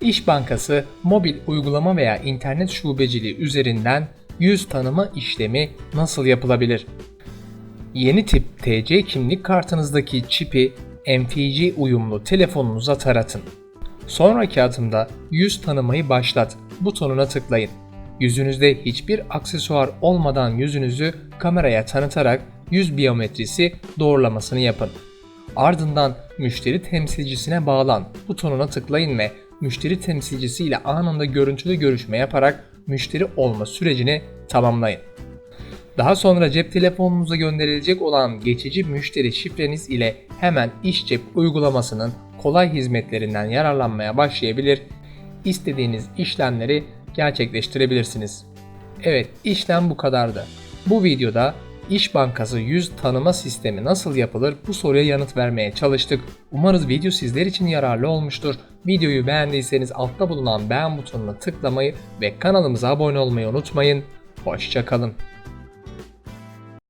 İş Bankası mobil uygulama veya internet şubeciliği üzerinden yüz tanıma işlemi nasıl yapılabilir? Yeni tip TC kimlik kartınızdaki çipi MFC uyumlu telefonunuza taratın. Sonraki adımda yüz tanımayı başlat butonuna tıklayın. Yüzünüzde hiçbir aksesuar olmadan yüzünüzü kameraya tanıtarak yüz biyometrisi doğrulamasını yapın. Ardından müşteri temsilcisine bağlan butonuna tıklayın ve müşteri temsilcisi ile anında görüntülü görüşme yaparak müşteri olma sürecini tamamlayın. Daha sonra cep telefonunuza gönderilecek olan geçici müşteri şifreniz ile hemen iş cep uygulamasının kolay hizmetlerinden yararlanmaya başlayabilir, istediğiniz işlemleri gerçekleştirebilirsiniz. Evet, işlem bu kadardı. Bu videoda İş Bankası yüz tanıma sistemi nasıl yapılır bu soruya yanıt vermeye çalıştık. Umarız video sizler için yararlı olmuştur. Videoyu beğendiyseniz altta bulunan beğen butonuna tıklamayı ve kanalımıza abone olmayı unutmayın. Hoşçakalın.